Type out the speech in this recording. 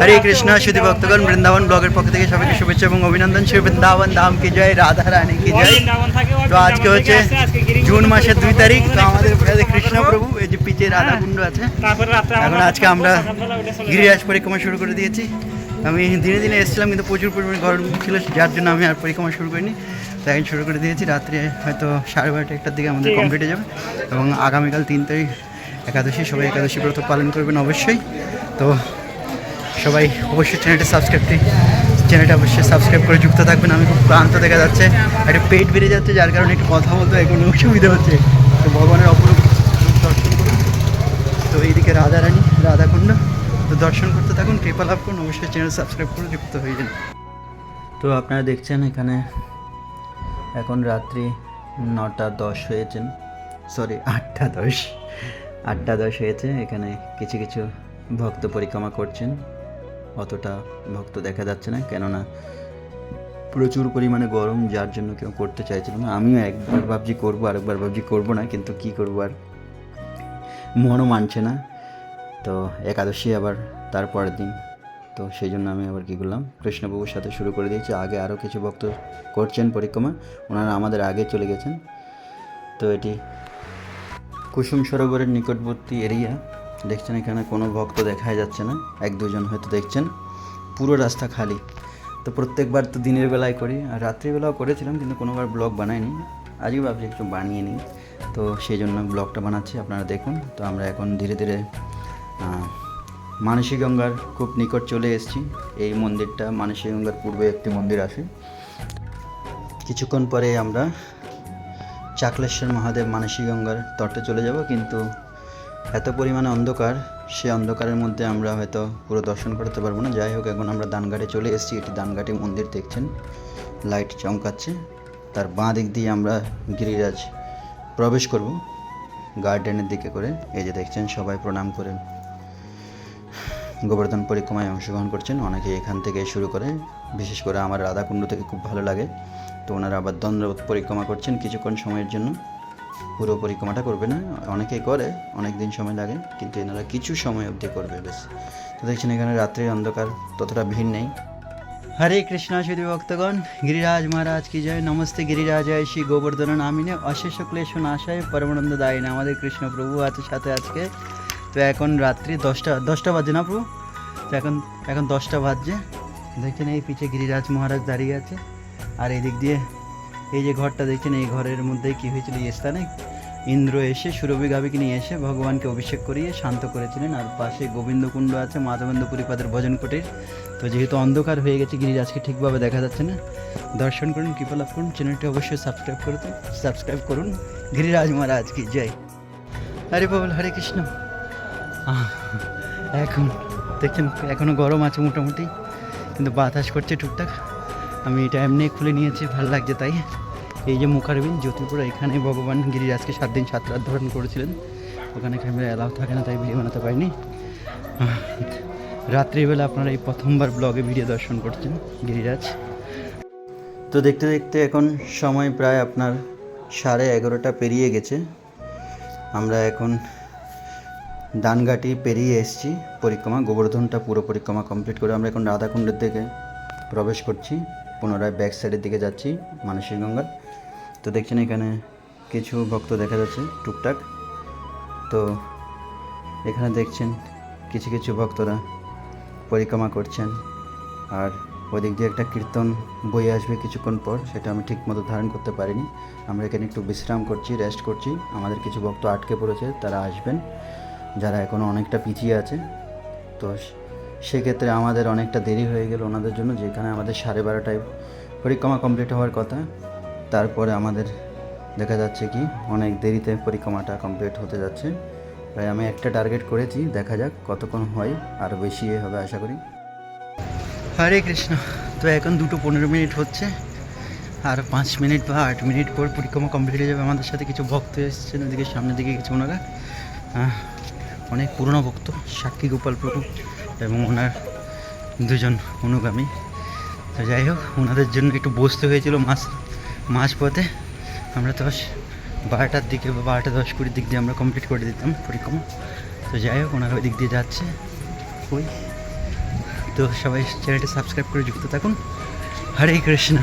হরে কৃষ্ণ সুধী ভক্তগণ বৃন্দাবন ব্লগের পক্ষ থেকে সবাইকে শুভেচ্ছা এবং অভিনন্দন। শ্রী বৃন্দাবন ধাম কি জয় রাধা রানী কি জয়? তো আজকে হচ্ছে জুন মাসের দুই তারিখ তো আমাদের কৃষ্ণ প্রভু এই যে পিছে রাধা কুণ্ড আছে। তারপরে এখন আজকে আমরা গিরিরাজ পরিক্রমা শুরু করে দিয়েছি। আমি দিনে দিনে এসেছিলাম কিন্তু প্রচুর পরিমাণে গরম ছিল যার জন্য আমি আর পরিক্রমা শুরু করিনি। তো এখন শুরু করে দিয়েছি রাত্রে হয়তো সাড়ে বারোটা একটার দিকে আমাদের। কমপ্লিট হয়ে যাবে। এবং আগামীকাল তিন তারিখ একাদশী সবাই একাদশী ব্রত পালন করবেন অবশ্যই। তো সবাই অবশ্যই চ্যানেলটা সাবস্ক্রাইব চ্যানেলটা অবশ্যই সাবস্ক্রাইব করে যুক্ত থাকবেন। আমি খুব ক্লান্ত দেখা যাচ্ছে। একটা পেট বেড়ে যাচ্ছে, যার কারণে একটু কথা বলতে এখন অসুবিধা হচ্ছে। তো ভগবানের অপরূপ দর্শন করুন। তো এইদিকে রাধারানী, রাধাকুণ্ড। তো দর্শন করতে থাকুন, কৃপা লাভ করুন, অবশ্যই চ্যানেল সাবস্ক্রাইব করে যুক্ত হয়ে যান। তো আপনারা দেখছেন এখানে এখন রাত্রি নটা দশ হয়েছেন। সরি আটটা দশ। আটটা দশ হয়েছে। এখানে কিছু কিছু ভক্ত পরিক্রমা করছেন। অতটা ভক্ত দেখা যাচ্ছে না, কেননা প্রচুর পরিমাণে গরম যার জন্য কেউ করতে চাইছিল না। আমিও একবার ভাবছি করব, আরেকবার ভাবছি করব না, কিন্তু কি করব আর মনও মানছে না। তো একাদশী আবার তার পরের দিন। তো সেই জন্য আমি আবার কী করলাম, কৃষ্ণবাবুর সাথে শুরু করে দিয়েছি। আগে আরও কিছু ভক্ত করছেন পরিক্রমা, ওনারা আমাদের আগে চলে গেছেন। তো এটি কুসুম সরোবরের নিকটবর্তী এরিয়া। দেখছেন এখানে কোনো ভক্ত দেখাই যাচ্ছে না, এক দুজন হয়তো দেখছেন, পুরো রাস্তা খালি। তো প্রত্যেকবার তো দিনের বেলায় করি, আর রাত্রিবেলাও করেছিলাম, কিন্তু কোনোবার ব্লগ বানাইনি। আজকে ভাবছি একটু বানিয়ে নিই। তো সেই জন্য ব্লগটা বানাচ্ছি, আপনারা দেখুন। তো আমরা এখন ধীরে ধীরে মানসী গঙ্গার খুব নিকট চলে এসেছি। এই মন্দিরটা মানসী গঙ্গার পূর্বে একটি মন্দির আছে। কিছুক্ষণ পরে আমরা চাকলেশ্বর মহাদেব মানসী গঙ্গার তটে চলে যাব, কিন্তু এত পরিমাণে অন্ধকার, সে অন্ধকারের মধ্যে আমরা হয়তো পুরো দর্শন করতে পারব না। যাই হোক, এখন আমরা দানঘাটে চলে এসেছি। এটি দানঘাটে মন্দির দেখছেন। লাইট চমকাচ্ছে। তার বাঁ দিক দিয়ে আমরা গিরিরাজ প্রবেশ করব গার্ডেনের দিকে করে। এই যে দেখছেন, সবাই প্রণাম করে। গোবর্ধন পরিক্রমায় অংশগ্রহণ করছেন। অনেকে এখান থেকে শুরু করে, বিশেষ করে আমার রাধাকুণ্ড থেকে খুব ভালো লাগে। তো ওনারা আবার দণ্ডবোধ পরিক্রমা করছেন কিছুক্ষণ সময়ের জন্য। পুরো পরিক্রমাটা করবে না। অনেকেই করে অনেক দিন সময় লাগে, কিন্তু এনারা কিছু সময় অবধি করবে বেশ তো দেখছেন এখানে রাত্রির অন্ধকার, ততটা ভিড় নেই। হরে কৃষ্ণ শুধু ভক্তগণ, গিরিরাজ মহারাজ কি জয়। নমস্তে গিরিরাজ শ্রী গোবর্ধন নামিনে অশেষ ক্লেশ নাশায়, পরমানন্দ দায়িনী আমাদের কৃষ্ণ প্রভু আছে সাথে আজকে। তো এখন রাত্রি দশটা দশটা বাজে না প্রভু? তো এখন এখন দশটা বাজছে। দেখছেন এই পিছে গিরিরাজ মহারাজ দাঁড়িয়ে আছে। আর এই দিক দিয়ে এই যে ঘরটা দেখছেন, এই ঘরের মধ্যে কি হয়েছিল এই স্থানে? ইন্দ্র এসে সুরভি গাভীকে নিয়ে এসে ভগবানকে অভিষেক করিয়ে শান্ত করেছিলেন। আর পাশে গোবিন্দকুণ্ড আছে মাধবেন্দ্রপুরীপাদের ভজন কুটির। তো যেহেতু অন্ধকার হয়ে গেছে গিরিরাজকে ঠিকভাবে দেখা যাচ্ছে না। দর্শন করুন, কৃপা লাভ করুন, চ্যানেলটি অবশ্যই সাবস্ক্রাইব করুন সাবস্ক্রাইব করুন। গিরিরাজ মহারাজ কি, জয়। হরে বল হরে কৃষ্ণ। এখন, দেখছেন এখনও গরম আছে মোটামুটি, কিন্তু বাতাস করছে টুকটাক। আমি এটা এমনি খুলে নিয়েছি, ভালো লাগছে তাই। এই যে মুখারবিন, জ্যোতিপুরা এখানে ভগবান গিরিরাজকে সাত দিন সাত রাত ধারণ করেছিলেন। ওখানে ক্যামেরা অ্যালাউ থাকে না তাই ভিডিও বানাতে পারিনি। রাত্রিবেলা আপনারা এই প্রথমবার ব্লগে ভিডিও দর্শন করছেন গিরিরাজ। তো দেখতে দেখতে এখন সময় প্রায় আপনার সাড়ে এগারোটা পেরিয়ে গেছে। আমরা এখন দানঘাটি পেরিয়ে এসেছি, পরিক্রমা, গোবর্ধনটা পুরো পরিক্রমা কমপ্লিট করে আমরা এখন রাধাকুণ্ডের দিকে প্রবেশ করছি। পুনরায় ব্যাক সাইডের দিকে যাচ্ছি মানসিক গঙ্গার তো দেখছেন এখানে কিছু ভক্ত দেখা যাচ্ছে টুকটাক। তো এখানে দেখছেন কিছু কিছু ভক্তরা পরিক্রমা করছেন। আর ওদিক দিয়ে একটা কীর্তন বই আসবে কিছুক্ষণ পর, সেটা আমি ঠিক মতো ধারণ করতে পারিনি। আমরা এখানে একটু বিশ্রাম করছি রেস্ট করছি। আমাদের কিছু ভক্ত আটকে পড়েছে, তারা আসবেন। যারা এখনও অনেকটা পিছিয়ে আছে, তো সেক্ষেত্রে আমাদের অনেকটা দেরি হয়ে গেল ওনাদের জন্য, যেখানে আমাদের সাড়ে বারোটায় পরিক্রমা কমপ্লিট হওয়ার কথা। তারপরে আমাদের দেখা যাচ্ছে কি, অনেক দেরিতে পরিক্রমাটা কমপ্লিট হতে যাচ্ছে। তাই আমি একটা টার্গেট করেছি, দেখা যাক কতক্ষণ হয় আরও বেশি হবে আশা করি। হরে কৃষ্ণ, তো এখন দুটো পনেরো মিনিট হচ্ছে, আর পাঁচ মিনিট বা আট মিনিট পর পরিক্রমা কমপ্লিট হয়ে যাবে। আমাদের সাথে কিছু ভক্ত এসেছেন ওদিকে, সামনের দিকে কিছু ওনারা। অনেক পুরনো ভক্ত, সাক্ষী গোপাল প্রভু। এবং ওনার দুজন অনুগামী। তো যাই হোক, ওনাদের জন্য একটু বসতে হয়েছিল মাছ মাঝ পথে। আমরা তো বারোটার দিকে বা বারোটা দশ কুড়ির দিক দিয়ে আমরা কমপ্লিট করে দিতাম পরিক্রমা। তো যাই হোক, ওনারা ওই দিক দিয়ে যাচ্ছে। ওই। তো সবাই চ্যানেলটি সাবস্ক্রাইব করে যুক্ত থাকুন। হরে কৃষ্ণ।